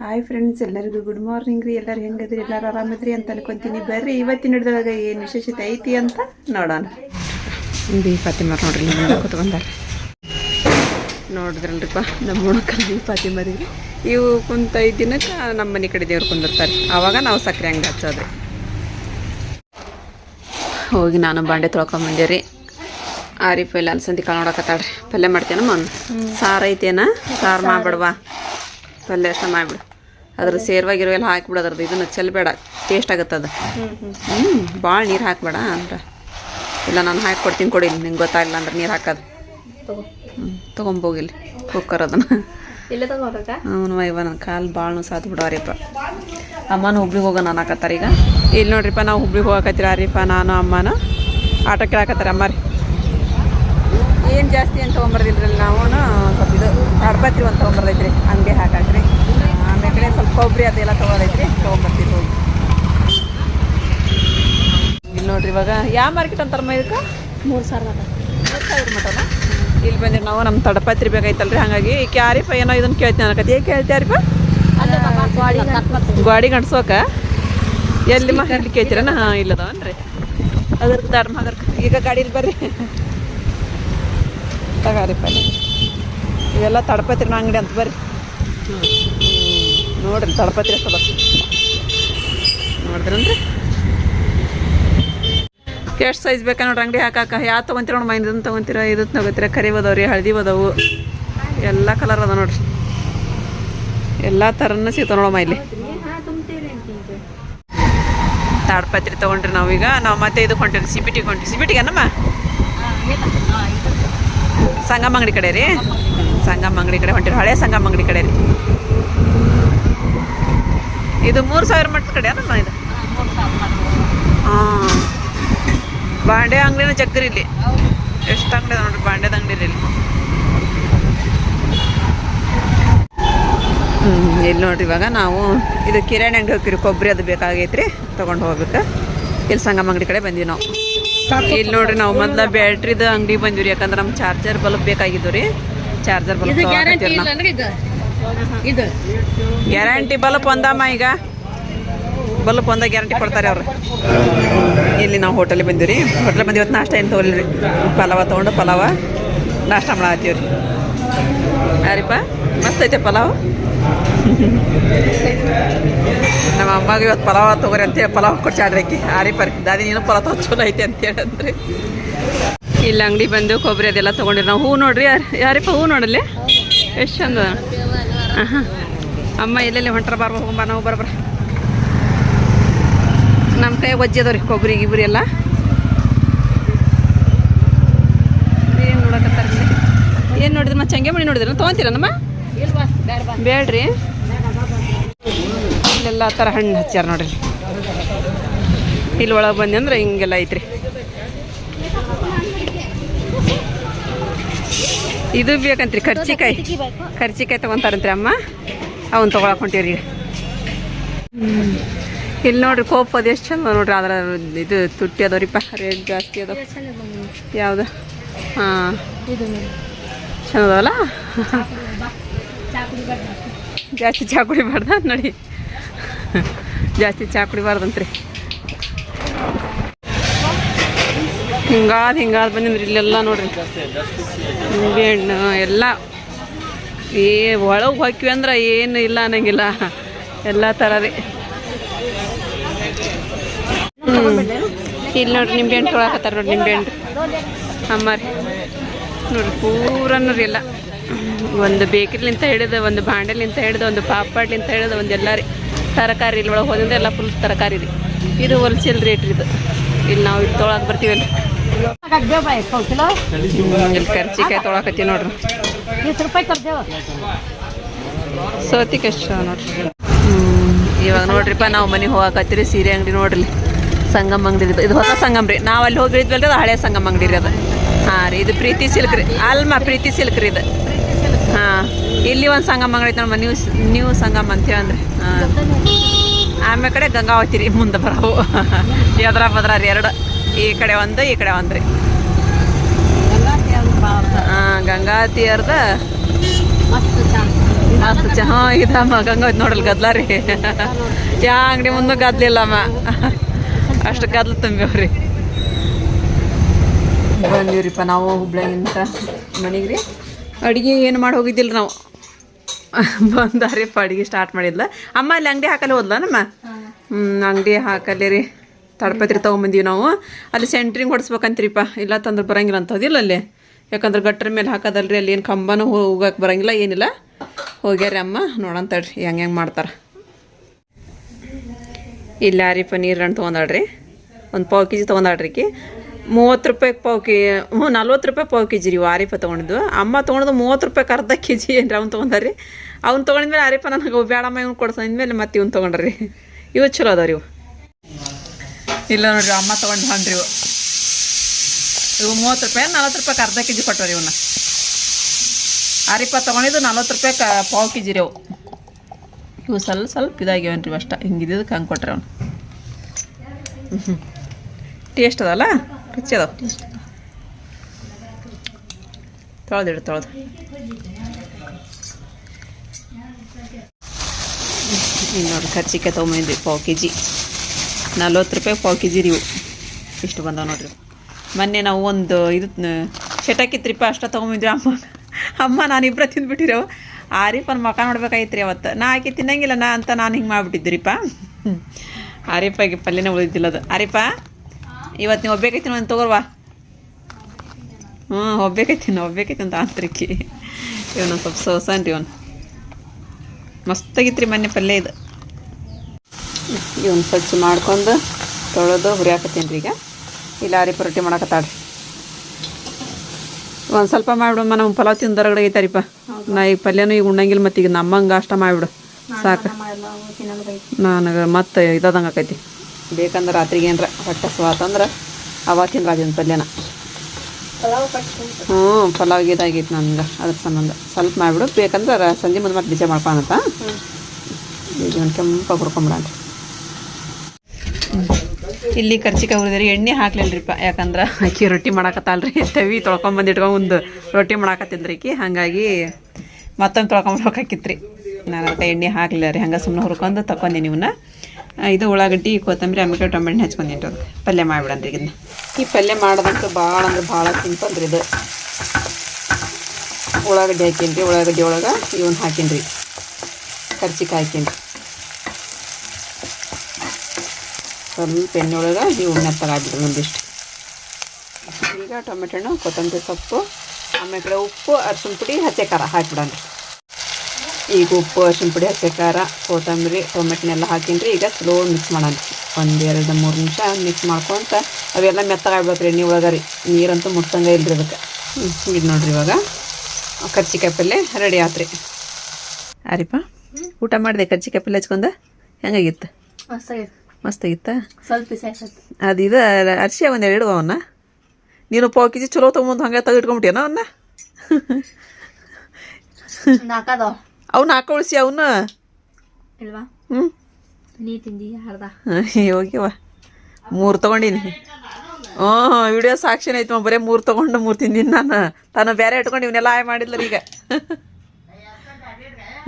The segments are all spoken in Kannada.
ಹಾಯ್ ಫ್ರೆಂಡ್ಸ್ ಎಲ್ಲರಿಗೂ ಗುಡ್ ಮಾರ್ನಿಂಗ್ ರೀ. ಎಲ್ಲರೂ ಹೆಂಗದ್ರಿ? ಎಲ್ಲರೂ ಆರಾಮದ್ರಿ ಅಂತ ಅನ್ಕೊಂತೀನಿ. ಬರ್ರಿ ಇವತ್ತಿನ ಹಿಡ್ದಾಗ ಏನು ವಿಶೇಷತೆ ಐತಿ ಅಂತ ನೋಡೋಣ. ಬಿ ಫಾತಿಮಾ ನೋಡ್ರಿ ಕೂತ್ಕೊಂಡಾರ ನೋಡಿದ್ರಲ್ರಿಪ್ಪ ನಮ್ಮ ಹುಡುಕಲ್ಲಿ ಫಾತಿಮರಿ ಇವು ಕುಂತ ಐದು ದಿನಕ್ಕೆ ನಮ್ಮ ಮನೆ ಕಡೆ ದೇವ್ರು ಕುಂದಿರ್ತಾರೆ. ಆವಾಗ ನಾವು ಸಕ್ಕರೆ ಹಂಗೆ ಹಚ್ಚೋದು. ಹೋಗಿ ನಾನು ಬಾಂಡೆ ತೊಳ್ಕೊಂಬಂದೆ ರೀ ಆರಿ ಇಲ್ಲ ಅಲ್ಸಂದಿ ಕಾಳು ನೋಡಕತ್ತಾಳ್ರಿ. ಪಲ್ಯ ಮಾಡ್ತೇನಮ್ಮ ಸಾರು ಐತೇನ? ಸಾರು ಮಾಡ್ಬಿಡ್ವಾ? ಪಲ್ಯ ಅಷ್ಟ ಮಾಡಿಬಿಡು. ಅದ್ರ ಸೇರ್ವಾಗಿರೋ ಎಲ್ಲ ಹಾಕಿಬಿಡು ಅದ್ರದ್ದು ಇದನ್ನು ಚೆಲ್ಬೇಡ ಟೇಸ್ಟ್ ಆಗುತ್ತೆ ಅದು. ಹ್ಞೂ ಭಾಳ ನೀರು ಹಾಕ್ಬೇಡ ಅಂದ್ರೆ. ಇಲ್ಲ ನಾನು ಹಾಕಿ ಕೊಡ್ತೀನಿ ಕೊಡಿ ನಿಂಗೆ ಗೊತ್ತಾಗಿಲ್ಲ ಅಂದ್ರೆ ನೀರು ಹಾಕೋದು. ಹ್ಞೂ ತೊಗೊಂಬೋಗಿಲ್ಲ ಕುಕ್ಕರ್ ಅದನ್ನು. ಇಲ್ಲ ತಗೋಬೇಕ ಅವನು ಇವ ನನ್ನ ಕಾಲು ಭಾಳ ಸಾತ್ ಬಿಡೋರಿಪ್ಪ ಅಮ್ಮನ ಹುಬ್ಳಿಗೆ ಹೋಗೋಣ ಅನ್ನಕತ್ತಾರ ಈಗ. ಇಲ್ಲಿ ನೋಡ್ರಿಪ್ಪ ನಾವು ಹುಬ್ಳಿಗೆ ಹೋಗಕತ್ತೀರ ಅರಿಪ್ಪ ನಾನು ಅಮ್ಮನ? ಆಟೋ ಕೇಳಕತ್ತಾರ ಅಮ್ಮ ರೀ. ಏನು ಜಾಸ್ತಿ ಅಂತ ತೊಗೊಂಬರ್ದಿಲ್ರಿ ನಾವು ಸ್ವಲ್ಪ ಇದು ತಾಡ್ಪತ್ರಿ ಒಂದು ತೊಗೊಂಬರ್ದೈತ್ರಿ ಅಂಗಡಿ ಹಾಕಾಕ್ರಿ. ಆಮೇಲೆ ಸ್ವಲ್ಪ ಕೊಬ್ಬರಿ ಅದೆಲ್ಲ ತೊಗೊಳೈತ್ರಿ ತೊಗೊಂಬರ್ತೀವಿ ಹೋಗಿ ಇಲ್ಲಿ ನೋಡ್ರಿ ಇವಾಗ ಯಾವ ಮಾರ್ಕೆಟ್ ಅಂತಾರಮ್ಮ ಇದಕ್ಕೆ? ಮೂರು ಸಾವಿರ ಮೂರು ಸಾವಿರ ಮಟನ ಇಲ್ಲಿ ಬಂದಿರಿ ನಾವು ನಮ್ಮ ತಡಪತ್ರಿ ಬೇಕಾಯ್ತಲ್ರಿ ಹಾಗಾಗಿ ಈ ಕ್ಯಾರಿಫ ಏನೋ ಇದನ್ನ ಕೇಳ್ತೀನಿ ಅನ್ನಕತ್ತಿ ಏಕೆ ಕೇಳ್ತೀಯಾರಿಪ್ಪ ಗಾಡಿ ಗಂಟ್ಸೋಕ ಎಲ್ಲಿ ಮಾ ಇಲ್ಲಿ ಕೇಳ್ತೀರನ? ಹಾಂ ಇಲ್ಲದವನ್ರಿ ಅದ್ರ ಧರ್ಮ ಅದ್ರ ಈಗ ಗಾಡಿಲಿ ಬರ್ರಿ. ತಗಾರಿಪ್ಪ ಇವೆಲ್ಲ ತಡಪತ್ರಿನ ಅಂಗಡಿ ಅಂತ ಬರ್ರಿ. ನೋಡ್ರಿ ತಡಪತ್ರಿ ಎಷ್ಟದ ನೋಡಿದ್ರಂದ್ರೆ ಎಷ್ಟು ಸೈಜ್ ಬೇಕಾ ನೋಡ್ರಿ ಅಂಗಡಿ ಹಾಕಾಕ? ಯಾವ ತೊಗೊಂತೀರ ನೋಡಿ ಮೈನ್ ತೊಗೊಂತೀರ ಇದನ್ನು ತೊಗೋತೀರ, ಕರಿ ಬದವ್ರಿ, ಹಳದಿ ಅದಾವು ಎಲ್ಲ ಕಲರ್ ಅದ ನೋಡ್ರಿ. ಎಲ್ಲ ಥರನೂ ಸಿಗ್ತಾವ ನೋಡಮ್ಮ ಇಲ್ಲಿ ತಾಡ್ಪತ್ರಿ ತೊಗೊಂಡ್ರಿ ನಾವೀಗ. ನಾವು ಮತ್ತೆ ಇದು ಹೊಂಟಿರಿ ಸಿಬಿಟಿಗೆ ಅನ್ನಮ್ಮ ಸಿ ಬಿ ಟಿಗೆ ನಮ್ಮ ಸಂಗಮ ಅಂಗಡಿ ಕಡೆ ರೀ. ಸಂಗಮ ಅಂಗಡಿ ಕಡೆ ಹೊಂಟಿರಿ, ಹಳೆ ಸಂಗಮ ಅಂಗಡಿ ಕಡೆ ರೀ. ಇದು ಮೂರು ಸಾವಿರ ಮಟ್ಟದ ಕಡೆ ಅದಮ್ಮ ಇದು? ಹಾಂ. ಬಾಂಡೆ ಅಂಗಡಿನ ಜಗ್ಗರಿ ಇಲ್ಲಿ. ಎಷ್ಟು ಅಂಗಡಿ ನೋಡ್ರಿ, ಬಾಂಡೆದ ಅಂಗಡಿ ಇಲ್ಲಿ. ಹ್ಞೂ ಇಲ್ಲಿ ನೋಡ್ರಿ ಇವಾಗ ನಾವು ಇದು ಕಿರಾಣಿ ಅಂಗಡಿ ಹೋಗ್ತೀವಿ ಕೊಬ್ಬರಿ ಅದು ಬೇಕಾಗೈತ್ರಿ, ತೊಗೊಂಡು ಹೋಗ್ಬೇಕು. ಇಲ್ಲಿ ಸಂಗಮ ಅಂಗಡಿ ಕಡೆ ಬಂದೀವಿ ನಾವು. ಇಲ್ಲಿ ನೋಡ್ರಿ ನಾವು ಮೊದ್ಲ ಬ್ಯಾಟ್ರಿದ ಅಂಗಡಿ ಬಂದಿವ್ರಿ ಯಾಕಂದ್ರೆ ನಮ್ಗೆ ಚಾರ್ಜರ್ ಬಲ್ಬ್ ಬೇಕಾಗಿದ್ದು ರೀ. ಚಾರ್ಜರ್ ಬಲ್ಬ್ ಗ್ಯಾರಂಟಿ ಬಲ್ಬ್ ಒಂದಮ್ಮ ಈಗ. ಬಲ್ಬ್ ಒಂದ ಗ್ಯಾರಂಟಿ ಕೊಡ್ತಾರೆ ಅವ್ರು. ಇಲ್ಲಿ ನಾವು ಹೋಟೆಲ್ ಬಂದಿವಿ ರೀ ಹೋಟೆಲ್ ಬಂದು ಇವತ್ತು ನಾಷ್ಟ ಏನು ತೊಗೊಳ್ರಿ ಪಲಾವ ತೊಗೊಂಡು ಪಲಾವ. ನಾಷ್ಟ ಮಾಡತ್ತೀವಿ ರೀ ಯಾರಿಪ್ಪ? ಮಸ್ತ್ ಐತೆ ಪಲಾವ್? ನಮ್ಮ ಅಮ್ಮಗೆ ಇವತ್ತು ಪಲಾವ್ ತೊಗೊರಿ ಅಂತೇಳಿ ಪಲಾವ್ ಕೊಡ್ಸಾಡ್ರಿ ಆರಿ ಪರಿ. ದಾದಿ, ನೀನು ಪಲಾವ್ ತಗೋ ಚಲೋ ಐತೆ ಅಂತ ಹೇಳಂದ್ರಿ ಇಲ್ಲಿ ಅಂಗಡಿ ಬಂದು ಕೊಬ್ಬರಿ ಅದೆಲ್ಲ ತೊಗೊಂಡಿರಿ. ನಾವು ಹೂ ನೋಡ್ರಿ. ಯಾರು ಯಾರಿಪ್ಪ ಹೂ ನೋಡಲಿ ಎಷ್ಟು ಚಂದ ಹಾಂ ಅಮ್ಮ ಎಲ್ಲೆಲ್ಲಿ ಹೊಂಟ್ರ ಬಾರ್ ಹೋಗಂಬ, ನಾವು ಬರ್ಬರ. ನಮ್ಮ ಕೈ ಅದಾವ್ರಿ ಕೊಬ್ಬರಿ ಗಿಬ್ರಿ ಎಲ್ಲ. ಏನು ನೋಡಕತ್ತಾರ ಏನು ನೋಡಿದ್ರಿ ಮತ್ತೆ ಚಂಗೆ ಮಣಿ ನೋಡಿದ್ರ? ತೊಗೊಂತೀರ ನಮ್ಮ ಇಲ್ವಾ ಬೇಡ ಬಾ ಬೇಡ್ರಿ. ಇಲ್ಲೆಲ್ಲ ಥರ ಹಣ್ಣು ಹಚ್ಚಾರ ನೋಡ್ರಿ. ಇಲ್ಲಿ ಒಳಗೆ ಬಂದೆ ಅಂದ್ರೆ ಹಿಂಗೆಲ್ಲ ಐತ್ರಿ. ಇದು ಬೇಕಂತ್ರಿ ಕರ್ಚಿಕಾಯಿ ಕರ್ಚಿಕಾಯಿ ತೊಗೊಂತಾರಂತ್ರಿ ಅಮ್ಮ. ಅವನ್ ತೊಗೊಳಕ್ ಹೊಂಟೀವ್ರಿ. ಇಲ್ಲಿ ನೋಡ್ರಿ ಕೋಪ್ ಅದು ಎಷ್ಟು ಚಂದ ನೋಡ್ರಿ ಅದ್ರ ಇದು ತುಟ್ಟಿ ಅದಾವ್ರಿಪ್ಪ ರೇಟ್ ಜಾಸ್ತಿ ಅದಾವ. ಯಾವ್ದು? ಹಾಂ. ಚಂದ ಜಾಸ್ತಿ ಚಾ ಕುಡಿಬಾರ್ದ ನೋಡಿ. ಜಾಸ್ತಿ ಚಾಕುಡಿ ಕುಡಿಬಾರ್ದಂತ್ರಿ ಹಿಂಗಾದ ಹಿಂಗಾದ ಬಂದಿಂದ್ರಿ ಇಲ್ಲೆಲ್ಲ ನೋಡ್ರಿ. ನಿಂಬೆ ಹಣ್ಣು ಎಲ್ಲ. ಏ, ಒಳಗೆ ಹಾಕಿವಿ ಅಂದ್ರೆ ಏನು ಇಲ್ಲ ಅನ್ನಂಗಿಲ್ಲ. ಎಲ್ಲ ಥರ ರೀ ಹ್ಞೂ ಇಲ್ಲಿ ನೋಡ್ರಿ ನಿಂಬೆ ಹಣ್ಣು ತೊಳಕತ್ತಾರ ನೋಡ್ರಿ ನಿಂಬೆ ಹಣ್ಣು ಅಮ್ಮ ರೀ. ನೋಡ್ರಿ ಪೂರ ನೋಡ್ರಿ ಎಲ್ಲ. ಒಂದು ಬೇಕ್ರಿಲಿಂತ ಹಿಡಿದು, ಒಂದು ಬಾಂಡೆಲಿಂತ ಹಿಡಿದು, ಒಂದು ಪಾಪಡ್ಲಿಂತ ಹಿಡಿದು, ಒಂದು ಎಲ್ಲ ತರಕಾರಿ ಇಲ್ಲಿ ಒಳಗೆ ಹೋದಿಂದ ಎಲ್ಲ ಫುಲ್ ತರಕಾರಿ ರೀ. ಇದು ಹೋಲ್ಸೇಲ್ ರೇಟ್ ರೀ ಇದು. ಇಲ್ಲಿ ನಾವು ಇಲ್ಲಿ ತೊಗೊಳಕ್ಕೆ ಬರ್ತೀವಲ್ಲ ಇಲ್ಲಿ ಕರ್ಚಿಕಾಯಿ ತೊಗೊಳಕತ್ತೀವಿ ನೋಡ್ರಿ. ಸೌತಿಗೆ ಎಷ್ಟು ನೋಡ್ರಿ. ಇವಾಗ ನೋಡ್ರಿಪ್ಪ ನಾವು ಮನೆಗೆ ಹೋಗಾಕತ್ತೀರಿ ಸೀರೆ ಅಂಗಡಿ ನೋಡ್ರಿ. ಸಂಗಮ್ ಅಂಗಡಿ ಇದು ಇದು ಹೊಸ ಸಂಗಮ್ ರೀ. ನಾವು ಅಲ್ಲಿ ಹೋಗಿದ್ವಲ್ರಿ ಅದು ಹಳೆ ಸಂಗಮ್ ಅಂಗಡಿ ರೀ ಅದು. ಹಾಂ ರೀ, ಇದು ಪ್ರೀತಿ ಸಿಲ್ಕ್ ರೀ. ಅಲ್ಮ ಪ್ರೀತಿ ಸಿಲ್ಕ್ ರೀ ಇದು. ಇಲ್ಲಿ ಒಂದು ಸಂಗಮ ಐತೆ ನಮ್ಮ ನ್ಯೂ ನ್ಯೂ ಸಂಗಮ್ ಅಂತ ಅಂದ್ರೆ. ಆಮೇಲೆ ಕಡೆ ಗಂಗಾವತಿ ರೀ, ಮುಂದೆ ಬರವು. ಎದ್ರ ಬದ್ರ ರೀ, ಎರಡು. ಈ ಕಡೆ ಒಂದು, ಈ ಕಡೆ ಒಂದು ರೀ. ಹಾಂ ಗಂಗಾವತಿಯರ್ದ ಮಸ್ತ್ ಚ, ಹಾಂ ಇದಮ್ಮ ಗಂಗಾವತಿ ನೋಡಲ್ ಗದ್ಲ ರೀ. ಯಾ, ಅಂಗಡಿ ಮುಂದೆ ಗದ್ಲಿಲ್ಲಮ್ಮ. ಅಷ್ಟು ಗದ್ಲು ತುಂಬಿವ್ರಿ ಬಂದಿವ್ರಿಪ್ಪ ನಾವು ಹುಬ್ಳಿಗಿಂತ ಮನೆಗೆ ರೀ. ಅಡುಗೆ ಏನು ಮಾಡಿ ಹೋಗಿದ್ದಿಲ್ಲ ನಾವು. ಬಂದಾರಿಪ್ಪ ಅಡುಗೆ ಸ್ಟಾರ್ಟ್ ಮಾಡಿದ್ಲ. ಅಮ್ಮ ಅಲ್ಲಿ ಅಂಗಡಿ ಹಾಕಲ್ಲ ಹೋದ್ಲ ನಮ್ಮ? ಹ್ಞೂ ಅಂಗಡಿ ಹಾಕಲ್ಲಿ ರೀ. ತಡಪತ್ರಿ ತೊಗೊಂಬಂದೀವಿ ನಾವು. ಅಲ್ಲಿ ಸೆಂಟ್ರಿಂಗ್ ಹೊಡ್ಸ್ಬೇಕಂತ್ರಿಪ್ಪ. ಇಲ್ಲ ತಂದ್ರೆ ಬರಂಗಿಲ್ಲ ಅಂತದಿಲ್ಲ ಅಲ್ಲಿ. ಯಾಕಂದ್ರೆ ಗಟ್ರ ಮೇಲೆ ಹಾಕೋದಲ್ರಿ ಅಲ್ಲಿ ಏನು ಕಂಬನೂ ಹೋಗಕ್ಕೆ ಬರಂಗಿಲ್ಲ ಏನಿಲ್ಲ. ಹೋಗ್ಯಾರಿ ಅಮ್ಮ ನೋಡೋಣ ತಡ್ರಿ ಹೆಂಗೆ ಹೆಂಗೆ ಮಾಡ್ತಾರೆ. ಇಲ್ಲ ರೀ ಪನ್ನೀರ್ ಹಣ್ಣು ತೊಗೊಂಡಾಳ್ರಿ? ಒಂದು ಪಾವು ಕೆ ಜಿ ತೊಗೊಂಡಾಳ್ರಿ ಆಕಿ ಮೂವತ್ತು ರೂಪಾಯಿ ಪಾವು ಕೆ, ಹ್ಞೂ, ನಲ್ವತ್ತು ರೂಪಾಯಿ ಪಾವು ಕೆ ಜಿ ರೀ ಆರಿಪ ತೊಗೊಂಡಿದ್ದು. ಅಮ್ಮ ತೊಗೊಂಡು ಮೂವತ್ತು ರೂಪಾಯಿ ಅರ್ಧ ಕೆ ಜಿ ಏನು ಅವ್ನು ರೀ ಅವ್ನು ತೊಗೊಂಡ್ಮೇಲೆ ಆರಿಪ ನನಗೆ ಬೇಡಮ್ಮ ಇವ್ನು ಕೊಡ್ಸಂದ್ಮೇಲೆ ಮತ್ತೆ ಇವ್ನು ತೊಗೊಂಡ್ರಿ. ಇವು ಚಲೋ ಅದಾವ ಇವು. ಇಲ್ಲ ನೋಡ್ರಿ, ಅಮ್ಮ ತೊಗೊಂಡು ಹೊಂಡ್ರಿ ಇವು. ಇವು ಮೂವತ್ತು ರೂಪಾಯಿ, ನಲ್ವತ್ತು ರೂಪಾಯಿ ಅರ್ಧ ಕೆ ಜಿ ಕೊಟ್ಟವ್ರಿ ಇವನ್ನ ಆರಿಪ ತೊಗೊಂಡಿದ್ದು ನಲ್ವತ್ತು ರೂಪಾಯಿ ಪಾವು ಕೆ ಜಿ ರೀ ಅವು. ಇವು ಸ್ವಲ್ಪ ಸ್ವಲ್ಪ ಇದಾಗ್ಯಾವನ್ರಿ ರೀ ಅಷ್ಟ ಹಿಂಗಿದ್ದಕ್ಕೆ ಹಂಗೆ ಕೊಟ್ರಿ ಅವನು. ಟೇಸ್ಟ್ ಅದಲ್ಲ ಅದಾವ ತೊಳೆದಿಡು, ತೊಳೆದು. ಇನ್ನೊಂದು ಖರ್ಚಿಗೆ ತೊಗೊಂಬಂದ್ವಿ ಪಾವು ಕೆ ಜಿ ನಲ್ವತ್ತು ರೂಪಾಯಿ ಪಾವು ಕೆ ಜಿ ರೀ ಇವು. ಇಷ್ಟು ಬಂದಾವ ನೋಡ್ರಿ. ಮೊನ್ನೆ ನಾವು ಒಂದು ಇದು ಚಟಾಕಿತ್ರಿಪ್ಪ ಅಷ್ಟ ತೊಗೊಂಬಂದ್ವಿ ಅಮ್ಮ. ಅಮ್ಮ ನಾನು ಇಬ್ಬರ ತಿಂದ್ಬಿಟ್ಟಿರೋ ಆರಿಫನ್ ಮಕ ನೋಡ್ಬೇಕಾಗಿತ್ತು ರೀ ಅವತ್ತು. ನಾ ಆಕೆ ತಿನ್ನಂಗಿಲ್ಲ ನಾ ಅಂತ ನಾನು ಹಿಂಗೆ ಮಾಡಿಬಿಟ್ಟಿದ್ರಿಪ್ಪ ರೀಪಾಗಿ ಪಲ್ಯನೇ ಉಳಿದಿಲ್ಲ ಅದು. ಆರಿಫ ಇವತ್ತು ನೀವು ಒಬ್ಬೇಕೈತಿ ಒಂದು ತಗೋರ್ವಾ ಹ್ಞೂ ಒಬ್ಬೇಕೈತಿ ಒಬ್ಬೇಕೈತಿ ಅಂತ ಆಂತ್ರಿಕಿ. ಇವನು ಸ್ವಲ್ಪ ಸೋಸನ್ರಿ ಇವನು. ಮಸ್ತಾಗಿತ್ತು ರೀ ಮೊನ್ನೆ ಪಲ್ಯ ಇದು. ಇವನು ಸ್ವಚ್ಛ ಮಾಡ್ಕೊಂಡು ತೊಳೆದು ಹುರಿಯಾಕತ್ತೀನಿ ರೀ ಈಗ. ಇಲ್ಲ ಆರಿಪ ರೊಟ್ಟಿ ಮಾಡಕತ್ತಾಳ್ರಿ. ಒಂದು ಸ್ವಲ್ಪ ಮಾಡಿಬಿಡಮ್ಮ ನಮ್ಮ ಪಲಾವ್ ತಿಂದು ಹೊರಗಡೆ ಐತಾರಿಪ್ಪ. ನಾ ಈಗ ಪಲ್ಯನೂ ಈಗ ಉಣ್ಣಂಗಿಲ್ಲ ಮತ್ತು ಈಗ ನಮ್ಮಂಗೆ ಅಷ್ಟ ಮಾಡಿಬಿಡು. ಸಾಕು. ನನಗೆ ಮತ್ತೆ ಇದಾದಂಗೆ ಆಕೈತಿ. ಬೇಕಂದ್ರೆ ರಾತ್ರಿಗೆ ಏನರ ಹೊಟ್ಟೆ ಸ್ವಾತಂದ್ರೆ ಅವತ್ತಿನ ರಾಜನ ಪಲ್ಯನ. ಹ್ಞೂ ಪಲಾವ್ ಇದಾಗೈತೆ ನನ್ಗೆ ಅದ್ರ ಸಂಬಂಧ. ಸ್ವಲ್ಪ ಮಾಡಿಬಿಡು ಬೇಕಂದ್ರೆ ಸಂಜೆ ಮುಂದೆ ಮತ್ತೆ ಬಿಸಿ ಮಾಡ್ಕೊಂತ ಬೀಜವನ್ನು ಒಂದು ಕೆಂಪಾಗಿ ಹುರ್ಕೊಂಬಿಡಂತ ಇಲ್ಲಿ ಕರ್ಚಿಕಾಯಿ ಹುರಿದ್ರಿ ಎಣ್ಣೆ ಹಾಕ್ಲಿಲ್ರಿಪ್ಪ ಯಾಕಂದ್ರೆ ಅಕ್ಕಿ ರೊಟ್ಟಿ ಮಾಡಾಕತ್ತಲ್ರಿ ತವಿ ತೊಳ್ಕೊಂಬಂದು ಒಂದು ರೊಟ್ಟಿ ಮಾಡಾಕತ್ತಿದ್ರಿ ಆಕಿ ಹಾಗಾಗಿ ಮತ್ತೊಂದು ತೊಳ್ಕೊಂಬರ್ಬೇಕಾಕಿತ್ತು ರೀ ನಾನು ಅದಕ್ಕೆ ಎಣ್ಣೆ ಹಾಕ್ಲಿಲ್ಲ ರೀ ಹಂಗೆ ಸುಮ್ಮನೆ ಹುರ್ಕೊಂಡು ತಗೊಂಡಿನಿ ಇವನ್ನ. ಆ, ಇದು ಉಳ್ಳಾಗಡ್ಡಿ, ಕೊತ್ತಂಬರಿ ಆಮೇಲೆ ಟೊಮೆಟೊ ಹಚ್ಕೊಂಡಿಟ್ಟು ಅದಕ್ಕೆ ಪಲ್ಯ ಮಾಡಿಬಿಡನ್ರಿ ಇದನ್ನ. ಈ ಪಲ್ಯ ಮಾಡೋದಂತೂ ಭಾಳ ಅಂದ್ರೆ ಭಾಳ ಸಿಂಪಲ್ ರೀ ಇದು. ಉಳ್ಳಾಗಡ್ಡಿ ಹಾಕೀನಿ ಉಳ್ಳಾಗಡ್ಡಿ ಒಳಗೆ ಇವನ್ನ ಹಾಕೀನಿ ರೀ ಕರ್ಚಿಕಾಯಿ ಹಾಕೀನಿ ಸ್ವಲ್ಪ ಎಣ್ಣೆ ಒಳಗೆ ಇವನ್ನ ಮೆತ್ತಗಾಗ್ಬಿಡ್ರಿ ಒಂದಿಷ್ಟು. ಈಗ ಟೊಮೆಟೊ ಕೊತ್ತಂಬರಿ ಸೊಪ್ಪು ಆಮೇಲೆ ಉಪ್ಪು ಅರ್ಶಿನ ಪುಡಿ ಹಚ್ಚೆ ಖಾರ ಹಾಕಿಬಿಡನ್ರಿ ಈಗ ಉಪ್ಪು ಅರ್ಶಿನ ಪುಡಿ ಹಸಿ ಖಾರ ಕೊತ್ತಂಬರಿ ಟೊಮೆಟೊನೆಲ್ಲ ಹಾಕಿನ್ರಿ. ಈಗ ಸ್ಲೋ ಮಿಕ್ಸ್ ಮಾಡೋಣ. ಒಂದು ಎರಡು ಮೂರು ನಿಮಿಷ ಮಿಕ್ಸ್ ಮಾಡ್ಕೊಂತ ಅವೆಲ್ಲ ಮೆತ್ತಗಾಗ್ಬೇಕು ಎಣ್ಣೆ ಒಳಗೆ ರೀ ನೀರಂತೂ ಮುಟ್ಟಂಗೆ ಇಲ್ರಿ ಅದಕ್ಕೆ. ಇದು ನೋಡ್ರಿ ಇವಾಗ. ಕಚ್ಚಿ ಕಪ್ಪಲ್ಲೇ ರೆಡಿ ಆತ್ರಿ. ಅರಿಪ ಊಟ ಮಾಡಿದೆ ಕರ್ಚಿಕಾಯಿ ಪಲ್ಲೆ ಹಚ್ಕೊಂಡ? ಹೆಂಗಾಗಿತ್ತು? ಮಸ್ತಾಗಿತ್ತ. ಸ್ವಲ್ಪ ಅದು ಇದು ಅರ್ಶಿ ಒಂದು ಎರಡು ಅವನ್ನ. ನೀನು ಪಾವು ಕೆ ಜಿ ಚಲೋ ತೊಗೊಂಬಂದು ಹಂಗೆ ತೆಗೆದು ಇಟ್ಕೊಂಬಿಟ್ಟಿಯನ ಅವನ್ನ ನಾಲ್ಕದವ ಅವ್ನ ಹಾಕೊಳಿಸಿ ಅವನ್ನ ಇಲ್ವಾ? ಹ್ಞೂ ನೀ ಅರ್ಧ. ಹೋಗ್ಯವ ಮೂರು ತೊಗೊಂಡಿನಿ. ಹ್ಞೂ ವಿಡಿಯೋ ಸಾಕ್ಷಿನ ಐತಿ ಬರೇ ಮೂರು ತೊಗೊಂಡು ಮೂರು ತಿಂದಿನಿ ನಾನು. ತಾನು ಬೇರೆ ಇಟ್ಕೊಂಡು ಇವನ್ನೆಲ್ಲ ಆಯ್ ಮಾಡಿದ್ಲ ಈಗ.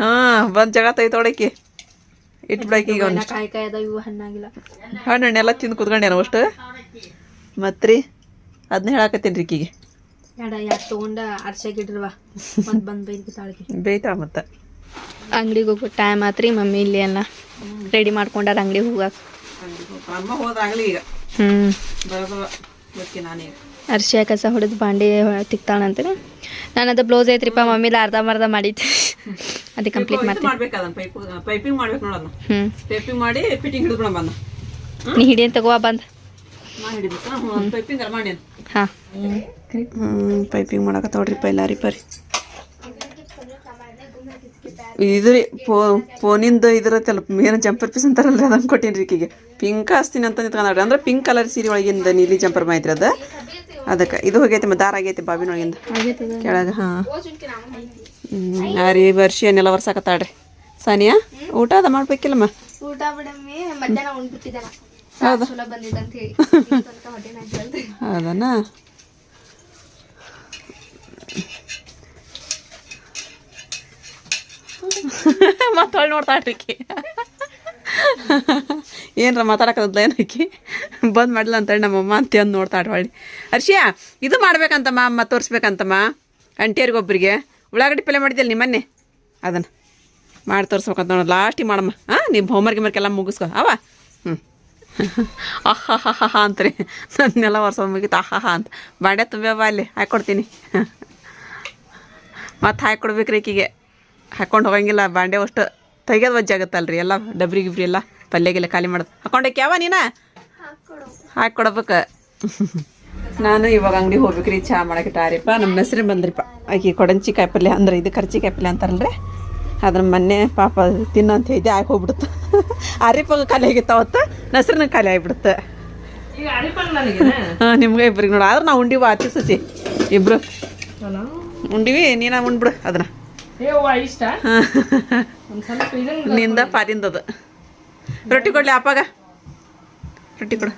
ಹಾಂ ಬಂದು ಜಗ ತೊಡಕಿ ಇಟ್ಬಿಡಕ್ಕೆ ಈಗ ಒಂದು ಕಾಯಿ ಕಾಯಿ ಅದಾವ ಇವು ಹಣ್ಣಾಗಿಲ್ಲ ಹಣ್ಣು ಹಣ್ಣೆಲ್ಲ ತಿಂದು ಕುತ್ಕೊಂಡೇನ ಅಷ್ಟು. ಮತ್ತು ರೀ ಅದನ್ನ ಹೇಳಾಕತ್ತೀನಿ ರೀ ಈಕಿಗೆ. ಎಡ ಯಾಕೆ ತೊಗೊಂಡ ಅರ್ಶಾಗ ಇಡ್ರವ ಮತ್ತೆ ಬಂದು ಬೈದು ತಾಳಿಗೆ ಬೇಯ್ತಾಳ ಮತ್ತೆ. ಅಂಗಡಿಗೆ ಹೋಗೋ ಟೈಮ್ ಆತ್ರಿ ಮಮ್ಮಿ ಇಲ್ಲಿ ಎಲ್ಲ ರೆಡಿ ಮಾಡ್ಕೊಂಡಾರ ಅಂಗಡಿಗೆ ಹೋಗಾಕ. ಅಮ್ಮ ಹೋದಾಗಲಿ ಈಗ. ಹ್ಞೂ ಬರೋದು ಗೊತ್ತಿ ನಾನೀಗ ಅರ್ಶಿಯ ಕಸ ಹೊಡೆದು ಬಾಂಡೆ ತಿಕ್ತಾಳಂತೆ ನಾನು ಅದು ಬ್ಲೌಸ್ ಐತ್ರಿಪ್ಪ ಮಮ್ಮಿಲಿ ಅರ್ಧ ಮರ್ಧ ಮಾಡಿದ್ದೆ. ಅದು ಕಂಪ್ಲೀಟ್ ಮಾಡ್ತೀನಿ. ಮಾಡ್ಬೇಕು ಪೈಪಿಂಗ್ ಮಾಡ್ಬೇಕು ನೋಡೋಣ ಹ್ಞೂ ಪೈಪಿಂಗ್ ಮಾಡಿ ಫಿಟ್ಟಿಂಗ್ ಹಿಡಿದ್ಬಿಡ ಬಂದ ನೀ ಹಿಡಿಯನ್ ತಗೋ ಬಂದು. ಪೈಪಿಂಗ್ ಮಾಡಕ್ಕ ಮಾಡಿ ಹಾಂ. ಹ್ಞೂ ಪೈಪಿಂಗ್ ಮಾಡಕತ್ತವ್ರಿ ಪೈಲ ರೀ ಪರಿ. ಇದು ರೀ ಫೋ ಫೋನಿಂದ ಇದ್ರತ್ತಲ್ಲ ಏನು ಜಂಪರ್ ಪೀಸ್ ಅಂತಾರಲ್ರಿ ಅದನ್ನು ಕೊಟ್ಟೀನಿ ರೀ ಈಕಿಗೆ. ಪಿಂಕ್ ಹಸ್ತೀನಿ ಅಂತ ನಿಂತ್ಕೊಂಡ್ರಿ ಅಂದ್ರೆ ಪಿಂಕ್ ಕಲರ್ ಸೀರೆ ಒಳಗಿಂದ ನೀಲಿ ಜಂಪರ್ ಮಾಹಿತಿ ಅದ. ಅದಕ್ಕೆ ಇದು ಹೋಗೈತಿ ಮತ್ತೆ ದಾರ ಆಗೈತಿ ಬಾಬಿನೊಳಗಿಂದ ಕೆಳಗೆ ಹಾಂ. ಹಾ ರೀ ವರ್ಷ ಏನೆಲ್ಲ ವರ್ಷಾಕತ್ತಾಳ್ರಿ ಸಾನಿಯಾ ಊಟ ಅದ ಮಾಡ್ಬೇಕಿಲ್ಲಮ್ಮ ಊಟ ಹೌದಾ ಚಲೋ ಬಂದಿದ್ದ ಅಂತ ಹೇಳಿ ಹೌದನ ಮತ್ತೆ ಹೊಳ್ಳಿ ನೋಡ್ತಾಳ್ರಿ ಆಕಿ ಏನರ ಏನು ಏನಕ್ಕಿ ಬಂದ್ ಮಾಡಿಲ್ಲ ಅಂತೇಳಿ ನಮ್ಮಮ್ಮ ಅಂತ ಅಂದು ನೋಡ್ತಾಳೆ ಹೊಳ್ಳಿ. ಇದು ಮಾಡ್ಬೇಕಂತಮ್ಮ, ಅಮ್ಮ ತೋರಿಸ್ಬೇಕಂತಮ್ಮ ಅಂಟಿಯರಿಗೊಬ್ಬರಿಗೆ ಉಳ್ಳಾಗಡ್ಡಿ ಪಲ್ಯ ಮಾಡಿದ್ಯಲ್ಲ ನಿಮ್ಮ ಮೊನ್ನೆ ಅದನ್ನು ಮಾಡಿ ತೋರಿಸ್ಬೇಕಂತ ನೋಡಿ ಲಾಸ್ಟಿಗೆ ಮಾಡಮ್ಮ. ಹಾಂ ನೀವು ಹೋಮ್ವರ್ಕ್ ಮರ್ಕೆಲ್ಲ ಮುಗಿಸ್ಕೊ. ಅವ? ಹ್ಞೂ ಅಹ್ ಅಂತ್ರಿ. ನನ್ನೆಲ್ಲ ವರ್ಷ ಮುಗೀತು. ಅಹ್ ಅಂತ. ಬಾಂಡೆ ತುಂಬ ಅಲ್ಲಿ ಹಾಕ್ಕೊಡ್ತೀನಿ ಮತ್ತೆ ಹಾಕ್ಕೊಡ್ಬೇಕ್ರಿ ಈಕಿಗೆ. ಹಾಕ್ಕೊಂಡು ಹೋಗಂಗಿಲ್ಲ, ಬಾಂಡೆ ಅಷ್ಟು ತೆಗೆದು ವಜ್ಜೆ ಆಗುತ್ತಲ್ರಿ, ಎಲ್ಲ ಡಬ್ರಿ ಗಿಬ್ರಿ ಎಲ್ಲ ಪಲ್ಯಗೆಲ್ಲ ಖಾಲಿ ಮಾಡೋದು ಹಾಕೊಂಡಕ್ಕೆ ಯಾವ ನೀನ? ಹಾಕ್ಕೊಡ್ಬೇಕು ನಾನು ಇವಾಗ ಅಂಗಡಿ ಹೋಗ್ಬೇಕ್ರಿ ಚಹಾ ಮಾಡಕ್ಕೆ ಟಾರಿಪ್ಪ ನಮ್ಮ ಹೆಸ್ರು ಬಂದ್ರಿಪ್ಪ. ಆಕಿ ಕೊಡಂಚಿ ಕಾಯಿಪಲ್ಯ ಅಂದ್ರೆ ಇದು ಕರ್ಚಿ ಕಾಯಿಪಲ್ಯ ಅಂತಾರಲ್ರಿ? ಅದ್ರ ಮೊನ್ನೆ ಪಾಪ ತಿನ್ನೋ ಅಂತ ಹೇಳಿದೆ ಹಾಕಿ ಹೋಗ್ಬಿಡುತ್ತೆ ಆರಿಪಾಗ ಖಾಲಿ ಆಗಿತ್ತು ಅವತ್ತು ನಸ್ರನ ಖಾಲಿ ಆಗಿಬಿಡುತ್ತೆ. ಹಾಂ, ನಿಮ್ಗೆ ಇಬ್ರಿಗೆ ನೋಡು, ಆದ್ರೆ ನಾವು ಉಂಡಿವ ಅತಿ ಸಸಿ, ಇಬ್ರು. ಉಂಡಿವಿ, ನೀನ ಉಂಡ್ಬಿಡು, ಅದನ್ನ. ಇಷ್ಟ? ನಿಂದ ಪಾರಿಂದದ ರೊಟ್ಟಿ ಕೊಡ್ಲಿ ಅಪ್ಪಾಗ? ರೊಟ್ಟಿ ಕೊಡು.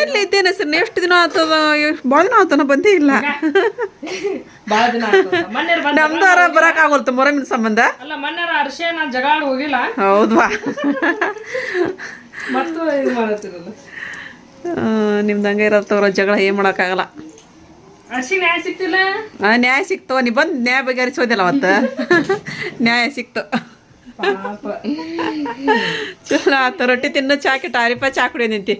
ಎಲ್ಲಿ ಇದ್ದೇನೆ ಸರ್ ಎಷ್ಟು ದಿನ ಆತದ ಭಾಳ ದಿನ ಆತನ ಬಂದೇ ಇಲ್ಲ. ನಮ್ದಾರ ಬರಕ್ ಆಗೋಲ್ತು ಮೊರಮಿನ ಸಂಬಂಧ. ಜಗಾಡ್ ಹೋಗಿಲ್ಲ. ಹೌದ್ವಾ ಮತ್ತು ಇದು ಮಾಡತ್ತಿರಲ್ಲ. ಆ, ನಿಮ್ದು ಹಂಗೆ ಇರತ್ತವ್ರ ಜಗಳ ಏನ್ ಮಾಡಕ್ಕಾಗಲ್ಲ. ನ್ಯಾಯ ಸಿಕ್ತವ ನೀ ಬಂದು ನ್ಯಾಯ ಬಗೆಹರಿಸೋದಿಲ್ಲ ಅವತ್ತ. ನ್ಯಾಯ ಸಿಕ್ತು. ಚಲೋ ಆತ. ರೊಟ್ಟಿ ತಿನ್ನು ಚಾಕಿ ಟಾರಿಪ ಚಾ ಕುಡಿಯೋ ನಿಂತಿ.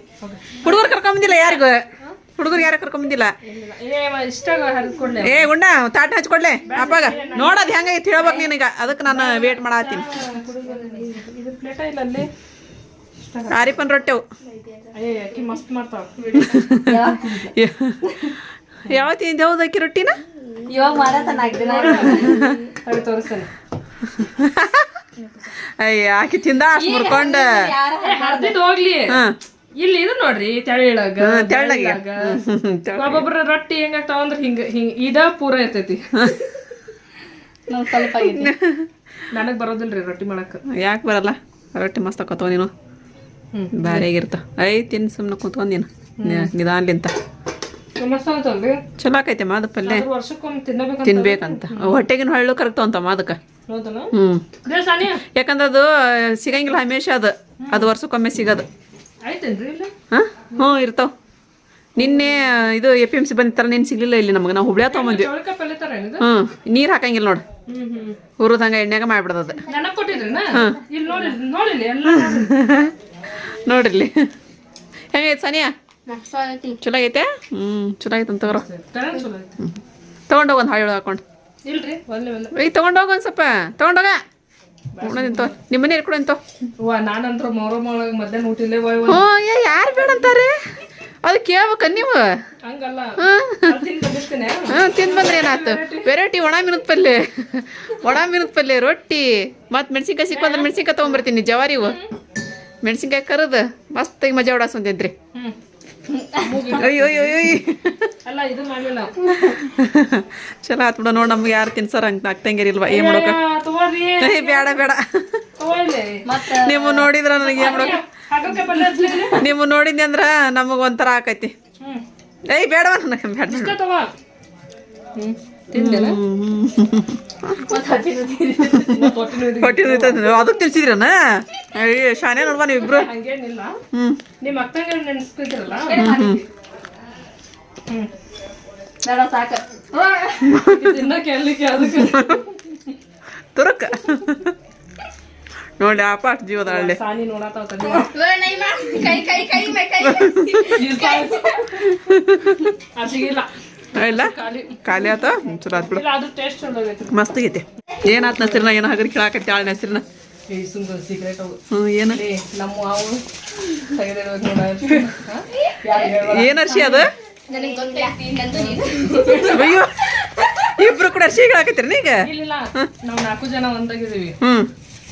ಹುಡುಗರು ಕರ್ಕೊಂಬಂದಿಲ್ಲ ಯಾರಿಗೂ? ಹುಡುಗರು ಯಾರು ಕರ್ಕೊಂಬಂದಿಲ್ಲ ಬಂದಿಲ್ಲ? ಏ ಗುಂಡ ತಾಟ ಹಚ್ಕೊಡ್ಲೆ. ಅಪ್ಪಾಗ ನೋಡೋದು ಹೆಂಗೈತಿ ಹೇಳ್ಬೇಕು ನಿನಗ. ಅದಕ್ಕೆ ನಾನು ವೇಟ್ ಮಾಡತ್ತೀನಿ. ಆರಿಪನ್ ರೊಟ್ಟಿ ಯಾವತ್ತಿ ಯಾವ್ದು ಅಕ್ಕಿ ರೊಟ್ಟಿನ? ಇವಾಗ ತಡಿ ತೋರಿಸ್ತೇನೆ. ಅಯ್ಯ ಆಕಿ ತಿಂದ ಅಷ್ಟು ಮುರ್ಕೊಂಡ. ಹರ್ದಿದ್ ಹೋಗ್ಲಿ. ಹಾಂ. ಇಲ್ಲಿ ಇದು ನೋಡ್ರಿ ತೆಳ್ಳಗ ತೆಳ್ಳಗೆ. ಒಬ್ಬೊಬ್ರ ರೊಟ್ಟಿ ಹೆಂಗಾಗ್ತಾವ ಅಂದ್ರ ಹಿಂಗ ಹಿಂಗ ಇದ ಪೂರ ಇರ್ತೈತಿ. ನಾವು ಸ್ವಲ್ಪ ನನಗ್ ಬರೋದಿಲ್ರಿ ರೊಟ್ಟಿ ಮಾಡಕ್. ಯಾಕೆ ಬರಲ್ಲ? ರೊಟ್ಟಿ ಮಸ್ತ್ ಹಾಕೋತವ ನೀನು. ಹ್ಮ್. ಬ್ಯಾರೆ ಆಗಿರ್ತಾವ ಐ ತಿನ್ ಸುಮ್ಮನೆ ಕುಂತ್ಕೊಂಡ್ ನೀನು. ನಿಧಾನ್ಲಿಂತ. ಚಲೋ ಆಕೈತೆ ಮಾದ ಪಲ್ಯ. ತಿನ್ಬೇಕಂತ. ಹೊಟ್ಟೆಗಿನ ಹಳ್ಳು ಕರಗ್ತಾವಂತ ಮಾದಕ್ಕ ಹೌದನ? ಹ್ಞೂ ಯಾಕಂದ್ರೆ ಅದು ಸಿಗಂಗಿಲ್ಲ ಹಮೇಶ ಅದು. ಅದು ವರ್ಷಕ್ಕೊಮ್ಮೆ ಸಿಗದು. ಹಾಂ? ಹ್ಞೂ ಇರ್ತಾವ. ನಿನ್ನೆ ಇದು ಎ ಪಿ ಎಂ ಸಿ ಬಂದಿತ್ತಲ್ಲ ನೀನು ಸಿಗ್ಲಿಲ್ಲ ಇಲ್ಲಿ ನಮಗೆ. ನಾವು ಹುಬ್ಳ್ಯಾ ತೊಗೊಂಬಂದ್ವಿ. ಹ್ಞೂ ನೀರು ಹಾಕಂಗಿಲ್ಲ ನೋಡು. ಹುರುದಂಗ ಹ್ಮ್. ಹುರಿದಂಗೆ ಎಣ್ಣೆಗೆ ಮಾಡ್ಬಿಡೋದು ಅದು. ಎಲ್ಲ ನೋಡಿರ್ಲಿ. ಹೆಂಗೈತೆ ಸನಿಯಾ? ಚಲೋ ಐತೆ ಹ್ಞೂ ಚಲೋ ಐತೆ ಅಂತ ತೊಗೊಂಡೋಗ ಒಂದು ಹಾಳು ಹಾಕೊಂಡು ಏಯ್ ತೊಗೊಂಡೋಗ ಒಂದು ಸ್ವಲ್ಪ. ತೊಗೊಂಡೋಗ ನಿಂತೋ ನಿಮ್ಮ ಮನೆ ನಾನಂತ್ರ ಮಧ್ಯಾಹ್ನ ಊಟಿಲ್ಲೇ ಹ್ಞೂ ಏ ಯಾರು ಬೇಡ ಅಂತಾರೆ? ಅದು ಕೇಳ್ಬೇಕ ನೀವು. ಹಂಗಲ್ಲ. ಹಾಂ ಅದ್ ತಿಂದ್ ಬಂದ್ರೆ ಏನಾಯ್ತು? ವೆರೈಟಿ ಒಣ ಮೀನದ ಪಲ್ಯ ಒಣ ಮೀನದ ಪಲ್ಲೆ ರೊಟ್ಟಿ. ಮತ್ತು ಮೆಣಸಿನ್ಕಾಯಿ ಸಿಕ್ಕಂದ್ರೆ ಮೆಣಸಿನ್ಕಾಯಿ ತೊಗೊಂಬರ್ತೀನಿ ಜವಾರಿ ಇವು ಮೆಣಸಿನ್ಕಾಯಿ ಕರದು ಮಸ್ತಾಗಿ ಮಜಾ ಹೊಡಾಸಂತೇನ್ರಿ ಅಯ್ಯೋ ಅಯ್ಯೋ ಅಯ್ಯೋ ಅಲ್ಲ ಇದು ಚಲೋ ಆತ್ ಬಿಡ ನೋಡಿ ನಮ್ಗೆ ಯಾರು ತಿನ್ಸಾರ ಹಂಗೆ ಆಗ್ತಂಗಿರಿ ಇಲ್ವಾ ಏನ್ ಮಾಡೋಕ ಬೇಡ ಬೇಡ. ನೀವು ನೋಡಿದ್ರ ನನಗೆ ಏನ್ ಮಾಡೋಕ ನೀವು ನೋಡಿದ್ನಿ ಅಂದ್ರೆ ನಮಗೆ ಒಂಥರ ಆಕೈತಿ. ಏಯ್ ಬೇಡವ ನನಗೆ? ಬೇಡ. ಹ್ಮ್. ಅದಕ್ಕೆ ತಿನ್ಸಿದ್ರನ ಅಯ್ಯ ಶಾನೆ ನೋಡ್ವಾ ನೀವು ಇಬ್ರು. ಹಂಗೇನಿಲ್ಲ. ಹ್ಞೂ ನಿಮ್ಮ ಅಕ್ಕಂಗೆ ನೆನ್ಸ್ತಿದ್ರಲ್ಲ ಹ್ಮ್ ತುರುಕ. ನೋಡಿ ಆಪ ಅಷ್ಟು ಜೀವದ ಹಳ್ಳಿ. ಸಾನಿ ಇಲ್ಲ? ಖಾಲಿ ಆತ? ಚಲೋ ಆತ್ ಬಿಡು. ಮಸ್ತ್ ಆಗೈತಿ. ಏನಾತ್ ನಸಿರ್ನ? ಏನ ಹಗರಿ ಕೇಳಾಕತ್ತಿ ಆಳ್ ನಸಿರ್ನ? ಹ್ಞೂ ಏನು? ಏ, ನಮ್ಮ ಅವು ತೆಗೆದಿರೋದು ನೋಡ ಯಾರು ಹೇಳುವ ಏನು ಅರ್ಶಿ ಅದು? ನನಗೆ ಗೊತ್ತೈತಿ ನೀನು. ಅಯ್ಯೋ ಇಬ್ರು ಕೂಡ ಅರ್ಶಿ ಹೇಳಾಕತ್ತೀರಿ ನೀಗ ಇಲ್ಲ ನಾವು ನಾಲ್ಕು ಜನ ಒಂದಾಗಿದ್ದೀವಿ. ಹ್ಞೂ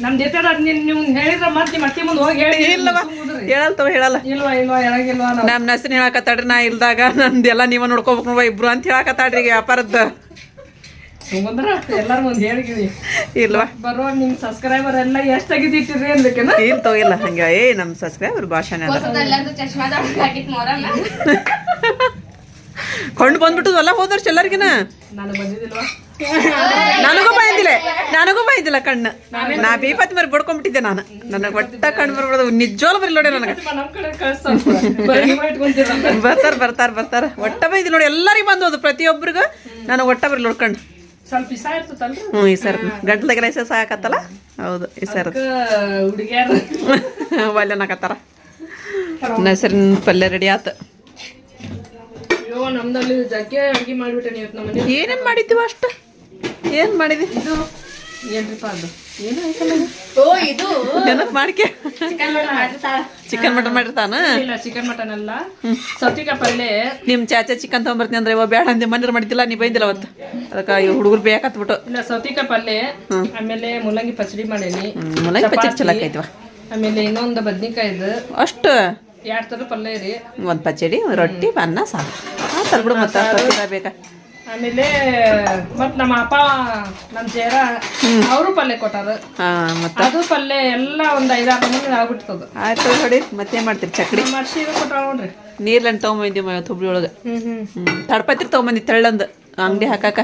ನಮ್ ಜೊತೆ ನೀನು ಹೇಳಿದ್ರ ಅತ್ತೆ ಮುಂದೆ ಹೋಗಿ ಹೇಳಿ. ಇಲ್ಲವ. ಹೇಳಲ್ತವ ಹೇಳಲ್ಲ. ಇಲ್ವಾ ಇಲ್ವಾ ಹೇಳಂಗಿಲ್ವಾ ನಾವು? ನಮ್ಮ ನಸಿನ ಹೇಳಕತ್ತಾಡ್ರಿ ನಾ ಇಲ್ದಾಗ ನಂದೆಲ್ಲ ನೀವ ನೋಡ್ಕೋಬೇಕು ನೋಡುವ ಇಬ್ರು ಅಂತ ಹೇಳಕತ್ತಾಡ್ರಿ ಈಗ ವ್ಯಾಪಾರದ್ದು. ಸುಮ್ಮಂದ್ರ ಎಲ್ಲಾರು ಮುಂದೆ ಹೇಳಿದೀವಿ. ಇಲ್ವಾ? ಬರುವಾಗ ನಿಮ್ ಸಬ್ಸ್ಕ್ರೈಬರ್ ಎಲ್ಲ ಎಷ್ಟು ತೆಗಿದಿಟ್ಟಿರಿ ಅನ್ಬೇಕೇನ ಇಲ್ಲ ಹಂಗೆ ಏ ನಮ್ಮ ಸಬ್ಸ್ಕ್ರೈಬರ್ ಭಾಷಣ ಕೊಂಡು ಬಂದ್ಬಿಟ್ಟದಲ್ಲ ಹೋದ ವರ್ಷ ಎಲ್ಲರಿಗಿನ? ನನಗೆ ಬೈದಿಲ್ಲ ನನಗೂ ಬಂದಿಲ್ಲ ಕಣ್ಣು. ನಾ ಬೀಪತ್ ಮರಿ ಬಡ್ಕೊಂಡ್ಬಿಟ್ಟಿದ್ದೆ ನಾನು. ನನಗೆ ಒಟ್ಟ ಕಣ್ಣು ಬರ್ಬಿಡೋದು. ನಿಜವಾಗ್ಲೂ ಬರಲಿ ನೋಡಿ ನನಗೆ. ಬರ್ತಾರ ಬರ್ತಾರ ಬರ್ತಾರ. ಒಟ್ಟ ಬೈದಿ ನೋಡಿ. ಎಲ್ಲರಿಗೂ ಬಂದೋದು ಪ್ರತಿಯೊಬ್ಬರಿಗೂ ನನಗೆ ಒಟ್ಟ ಬರಲಿ ನೋಡ್ಕೊಂಡು ಸ್ವಲ್ಪ ಇಸ ಇರ್ತದಲ್ರಿ ಹ್ಞೂ ಈ ಸರ್ ಗಂಟ್ಲಾಗ ರೈಸ ಸಾಕತ್ತಲ್ಲ ಹೌದು ಈ ಸರ್ ಹುಡುಗಿಯರು? ಒಲ್ಲೆನಾಕತ್ತಾರ ನಸರಿನ ಪಲ್ಯ ರೆಡಿ ಆತು. ಅಯ್ಯೋ ನಮ್ದಲ್ಲಿ ಜಗ್ಗೆ ಅಡ್ಗೆ ಮಾಡಿಬಿಟ್ಟೆ ಇವತ್ತು ನಮ್ಮ ಮನೆ ಏನೇನು ಮಾಡಿದ್ದೀವ ಅಷ್ಟು? ಏನು ಮಾಡಿದಿ? ಇದು ಏನ್ರಿಪ್ಪ ಅದು? ಏನು ಓ ಇದು ನೆನಪು ಮಾಡ್ಕೆ. ಚಿಕನ್ ಮಟನ್ ಮಾಡಿರ್ತಾನ ಇಲ್ಲ ಚಿಕನ್ ಮಟನ್ ಅಲ್ಲ. ಸೌತಿಕಾಯಿ ಪಲ್ಲೆ ನಿಮ್ಮ ಚಾಚಾ ಚಿಕನ್ ತೊಗೊಂಬರ್ತೀನಿ ಅಂದ್ರೆ ಇವ ಬೇಡ ಅಂದೆ ಮನೇಲಿ ಮಾಡಿದ್ದಿಲ್ಲ ನೀ ಬೈದಿಲ್ಲ ಅವತ್ತು. ಅದಕ್ಕೆ ಹುಡುಗರು ಬೇಕಾತ್ಬಿಟ್ಟು. ಇಲ್ಲ ಸೌತಿಕಾಯಿ ಪಲ್ಲೆ ಆಮೇಲೆ ಮೂಲಂಗಿ ಪಚಡಿ ಮಾಡೇನಿ. ಮೂಲಂಗಿ ಪಚಡಿ ಚಲೋ ಆಕೈತಿವ ಆಮೇಲೆ ಇನ್ನೊಂದು ಬದ್ನಿಕಾಯ್ದು. ಅಷ್ಟು? ಎರಡ್ ಪಚಡಿ ಪಲ್ಯ ರೀ. ಒಂದು ಪಚಡಿ ರೊಟ್ಟಿ ಅನ್ನ ಸಾರು ಆತಲ್ ಬಿಡು ಮತ್ತೆ ಅಷ್ಟೊತ್ತಿಗೆ ಬೇಕಾ ಆಮೇಲೆ ಮತ್ ನಮ್ಮ ಅಪ್ಪ ನಮ್ಮ ಜೇರ ಅವರು ಪಲ್ಯ ಕೊಟ್ಟಾರ. ಹಾಂ ಮತ್ತೆ? ಅದು ಪಲ್ಯ ಎಲ್ಲ ಒಂದ್ ಐದಾರು ಮಂದಿ ಆಗ್ಬಿಡ್ತದ ಆಯ್ತು ನೋಡಿ ಮತ್ತೆ ಮಾಡ್ತೀರಿ ಚಕ್ಡಿ? ಇದು ಕೊಟ್ಟಾಳ ನೋಡ್ರಿ. ನೀರ್ಲಂಡ್ ತೊಗೊಂಬಂದಿ ಹುಬ್ಳಿ ಒಳಗೆ. ತಡ್ಪತ್ರಿ ತೊಗೊಂಬಂದಿ ತೆಳ್ಳಂದು ಅಂಗಡಿ ಹಾಕಾಕ.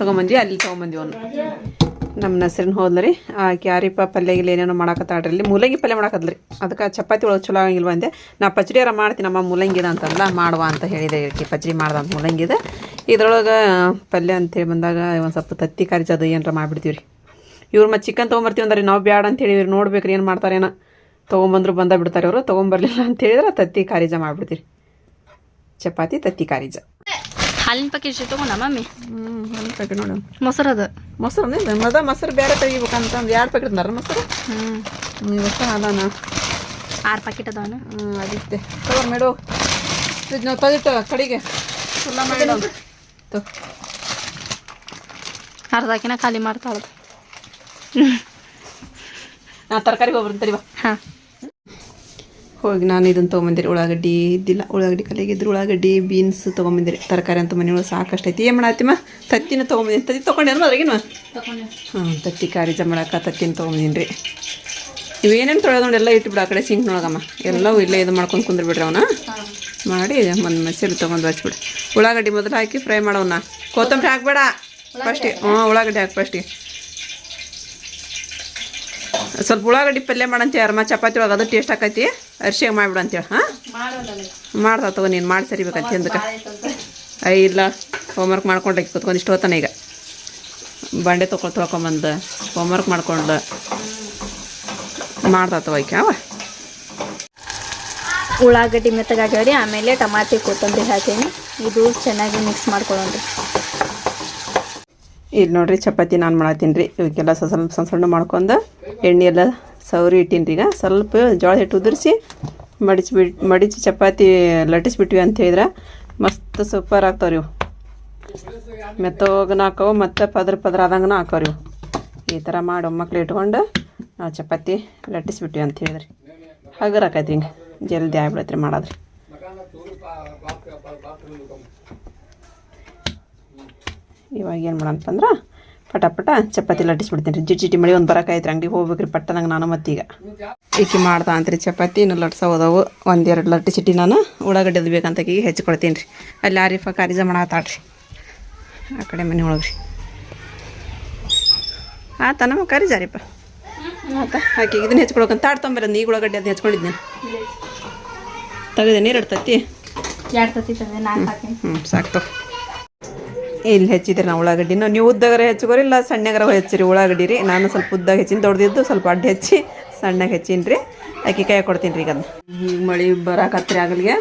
ತಗೊಂಬಂದಿ ಅಲ್ಲಿ ತಗೊಂಬಂದಿ ಅವನು. ನಮ್ಮ ಹೆಸ್ರಿನ ಆ ಆಕೆ ಪಲ್ಯ ಪಲ್ಯಗಿಲ್ಲ ಏನೇನೋ ಮಾಡಾಕತ್ತಾಡ್ರಿ ಇಲ್ಲಿ ಮೂಲಂಗಿ ಪಲ್ಯ ಮಾಡಾಕದ್ರಿ ಅದಕ್ಕೆ ಚಪಾತಿ ಒಳಗೆ ಚಲೋ ಆಗಿಲ್ವ ಅಂದೆ. ನಾ ಪಚಡಿಯಾರ ಮಾಡ್ತೀನಿ, ನಮ್ಮ ಮೂಲಂಗಿದ ಅಂತಂದ ಮಾಡುವ ಅಂತ ಹೇಳಿದೆ. ಈಕಿ ಪಚಡಿ ಮಾಡ್ದ ಮೂಲಂಗಿದ ಇದ್ರೊಳಗೆ, ಪಲ್ಯ ಅಂತೇಳಿ ಬಂದಾಗ ಒಂದು ಸ್ವಲ್ಪ ತತ್ತಿ ಕರಿಚದು ಏನಾರ ಮಾಡಿಬಿಡ್ತೀವಿ ರೀ ಇವ್ರು ಮತ್ತೆ ಚಿಕನ್ ತೊಗೊಂಬರ್ತೀವಿ ಅಂದ್ರೆ. ನಾವು ಬ್ಯಾಡ ಅಂತ ಹೇಳಿ ನೋಡ್ಬೇಕ್ರಿ ಏನು ಮಾಡ್ತಾರೇನೋ ತೊಗೊಂಬಂದ್ರು ಬಂದ ಬಿಡ್ತಾರೆ ಅವರು ತೊಗೊಂಬರ್ಲಿಲ್ಲ ಅಂತ ಹೇಳಿದ್ರೆ ತತ್ತಿ ಕಾರಿಜ ಮಾಡಿಬಿಡ್ತೀರಿ. ಚಪಾತಿ ತತ್ತಿ ಕಾರಿಜ ಹಾಲಿನ ಪ್ಯಾಕೆಟ್ ತಗೊಂಡ ಮಮ್ಮಿ ಹ್ಞೂ ಒಂದು ಪ್ಯಾಕೆಟ್ ನೋಡು. ಮೊಸರು ಅದು. ಮೊಸರು ನಿಂದ ಮದ ಮೊಸರು ಬೇರೆ ತೆಗಿಬೇಕಂತ ಒಂದು ಎರಡು ಪ್ಯಾಕೆಟ್ ಅಂದಾರ ಮೊಸರು? ಹ್ಞೂ ಹ್ಞೂ ಮೊಸರು ಅದಾನ ಆರು ಪ್ಯಾಕೆಟ್ ಅದಾವನ ಹ್ಞೂ ಅದಿತ್ತೆ ತಗೋ ಮೇಡು. ಇದು ನಾವು ತೆಗಿಟ್ಟು ಕಡೆಗೆ. ಫುಲ್ಲ ಮಾಡಿ. ತಗೋ ಅರ್ಧಕಿನ ಖಾಲಿ ಮಾಡ್ತಾಳ ನಾ ತರಕಾರಿ ಹೋಗ್ಬರ್ತೀನಿ ಬಾ. ಹಾಂ. ಹೋಗಿ ನಾನು ಇದನ್ನು ತೊಗೊಂಬಂದಿರಿ, ಉಳ್ಳಾಗಡ್ಡಿ ಇದ್ದಿಲ್ಲ. ಉಳ್ಳಾಗಡ್ಡಿ ಕಲೆಗಿದ್ರು ಉಳ್ಳಾಗಡ್ಡಿ ಬೀನ್ಸ್ ತೊಗೊಂಬಂದಿರಿ. ತರಕಾರಿ ಅಂತ ಮನೆಯೊಳಗೆ ಸಾಕಷ್ಟು ಐತಿ ಏನು ಮಾಡತ್ತಿಮ್ಮ? ತತ್ತಿನ ತೊಗೊಂಬಂದಿನಿ. ತತ್ತಿ ತೊಗೊಂಡೇನು ಅದ್ರಾಗಿನ ಹಾಂ, ತತ್ತಿ ಕಾರಿ ಜಮಳಕ ತತ್ತಿನ ತೊಗೊಂಬಂದಿನಿ ರೀ ಇವೇನೇನು ತೊಳೆದು ನೋಡಿ, ಎಲ್ಲ ಇಟ್ಬಿಡು ಆ ಕಡೆ ಸಿಂಕ್ನೊಳಗಮ್ಮ ಎಲ್ಲವೂ ಇಲ್ಲೇ ಇದು ಮಾಡ್ಕೊಂಡು ಕುಂದ್ರ ಬಿಡ್ರಿ ಅವನ. ಮಾಡಿ ಒಂದು ಮೆಸರು ತೊಗೊಂಡು ಹಚ್ಬಿಡು. ಉಳ್ಳಾಗಡ್ಡಿ ಮೊದಲು ಹಾಕಿ ಫ್ರೈ ಮಾಡೋಣ ಕೊತ್ತಂಬರಿ ಹಾಕ್ಬೇಡ. ಫಸ್ಟಿಗೆ ಹ್ಞೂ ಉಳ್ಳಾಗಡ್ಡಿ ಹಾಕಿ ಫಸ್ಟಿಗೆ ಸ್ವಲ್ಪ ಉಳ್ಳಾಗಡ್ಡಿ ಪಲ್ಯ ಮಾಡಂತ ಯಾರಮ್ಮ ಚಪಾತಿ ಒಳಗೆ ಅದು ಟೇಸ್ಟ್ ಆಕೈತಿ. ಅರ್ಶಿಗೆ ಮಾಡಿಬಿಡು ಅಂತೇಳಿ ಹಾಂ? ಮಾಡ್ದ ತಗೋ ನೀನು ಮಾಡಿ ಸರಿಬೇಕಂತ ಹಿಂದಕ್ಕೆ. ಐ ಇಲ್ಲ ಹೋಮ್ವರ್ಕ್ ಹಾಕಿ ಕುತ್ಕೊಂಡು ಇಷ್ಟು ಹೋತಾನೆ ಈಗ. ಬಂಡೆ ತೊಗೊಳ್ ತೊಳ್ಕೊಂಬಂದು ಹೋಮ್ವರ್ಕ್ ಮಾಡ್ಕೊಂಡು ಮಾಡ್ತಾ ತಗೋಯ್ಕೆ ಅವ. ಉಳ್ಳಾಗಡ್ಡಿ ಮೆತ್ತಗಾಗ್ಯಾವ್ರಿ ಆಮೇಲೆ ಟಮಾಟಿ ಕೊತ್ತಂಬರಿ ಹಾಕೀನಿ. ಇದು ಚೆನ್ನಾಗಿ ಮಿಕ್ಸ್ ಮಾಡ್ಕೊಳ್ಳೋಣ್ರಿ ಇಲ್ಲಿ ನೋಡ್ರಿ, ಚಪಾತಿ ನಾನು ಮಾಡತ್ತೀನಿ ರೀ. ಇವಕ್ಕೆಲ್ಲ ಸ್ವಲ್ಪ ಸಣ್ಣ ಸಣ್ಣ ಮಾಡ್ಕೊಂಡು ಎಣ್ಣೆ ಎಲ್ಲ ಸೌರಿ ಇಟ್ಟೀನಿ ಈಗ. ಸ್ವಲ್ಪ ಜೋಳ ಹಿಟ್ಟು ಉದುರಿಸಿ ಮಡಿಚಿ ಬಿಟ್ಟು ಮಡಿಚಿ ಚಪಾತಿ ಲಟ್ಟಿಸ್ಬಿಟ್ವಿ ಅಂತ ಹೇಳಿದ್ರೆ ಮಸ್ತ್ ಸೂಪರ್ ಆಗ್ತಾವ್ರಿ ಇವು. ಮೆತ್ತೋಗನ ಹಾಕವು, ಮತ್ತು ಪದ್ರ ಪದ್ರ ಆದಂಗನ ಹಾಕೋರಿ ಈ ಥರ ಮಾಡಿ ಮಕ್ಳು ಇಟ್ಕೊಂಡು ನಾವು ಚಪಾತಿ ಲಟ್ಟಿಸ್ಬಿಟ್ವಿ ಅಂತ ಹೇಳಿದ್ರಿ. ಹಗರ್ ಆಕೈತಿ ಹಿಂಗೆ. ಜಲ್ದಿ ಆಗ್ಬಿಡತ್ರಿ ಮಾಡೋದ್ರಿ. ಇವಾಗ ಏನು ಮಾಡಂತಂದ್ರೆ ಪಟ ಪಟ ಚಪಾತಿ ಲಟ್ಟಿಸ್ಬಿಡ್ತೀನಿ ರೀ. ಜಿಟಿ ಮಳಿ ಒಂದು ಬರಕಾಯ್ತು ಅಂಗಡಿಗೆ ಹೋಗ್ಬೇಕ್ರಿ ಪಟ್ಟ ನಂಗೆ ನಾನು ಮತ್ತೀಗ. ಈಕೆ ಮಾಡ್ತಾ ಅಂತ್ರಿ ಚಪಾತಿ ಇನ್ನು ಲಟ್ಸೋದವು ಒಂದೆರಡು ಲಟ್ಟಿ ಚಿಟ್ಟಿ ನಾನು ಉಳ್ಳಾಗಡ್ಡೆ ಅದು ಬೇಕಂತ ಹೆಚ್ಚಿಕೊಳ್ತೀನಿ ಹೆಚ್ಚಿಕೊಡ್ತೀನಿ ರೀ. ಅಲ್ಲಿ ಆರಿಫ ಕಾರಿಜ ಮಾಡತ್ತಾಳ್ರಿ ಆ ಕಡೆ ಮನೆ ಒಳಗೆ ರೀ ಆತ ನಮ್ಮ ಕಾರಿಜಾರಿಪ್ಪ ಆತ ಆಕೆ ಇದನ್ನ ಹೆಚ್ಕೊಳಕಂತ ತಾಡ್ ತೊಂಬರ ಈಗ ಉಳ್ಳಾಗಡ್ಡೆ ಅದನ್ನ ಹೆಚ್ಕೊಂಡಿದ್ದೆ ತೆಗೆದೆ ನೀರು ಇಡ್ತೈತಿ ಎರಡು ತತ್ತಿ ನಾಲ್ಕು ಹಾಕೀನಿ ಹ್ಞೂ ಸಾಕ್ತು ಇಲ್ಲಿ ಹೆಚ್ಚಿದ್ರಿ ನಾವು ಉಳ್ಳಾಗಡ್ಡಿನ ನೀವು ಉದ್ದಗರ ಹೆಚ್ಚಿಗೋರಿ ಇಲ್ಲ ಸಣ್ಣಗರ ಹೆಚ್ಚಿರಿ ಉಳ್ಳಾಗಡ್ಡಿ ರೀ. ನಾನು ಸ್ವಲ್ಪ ಉದ್ದಾಗ ಹೆಚ್ಚಿನ ದೊಡ್ಡದಿದ್ದು ಸ್ವಲ್ಪ ಅಡ್ಡ ಹೆಚ್ಚಿ ಸಣ್ಣಗೆ ಹೆಚ್ಚಿನಿ ರೀ. ಅಕ್ಕಿ ಕೈ ಕೊಡ್ತೀನಿ ರೀ ಈಗ ಅದು ಮಳೆ ಬರಾಕತ್ರಿ ಆಗಲಿಗೆ.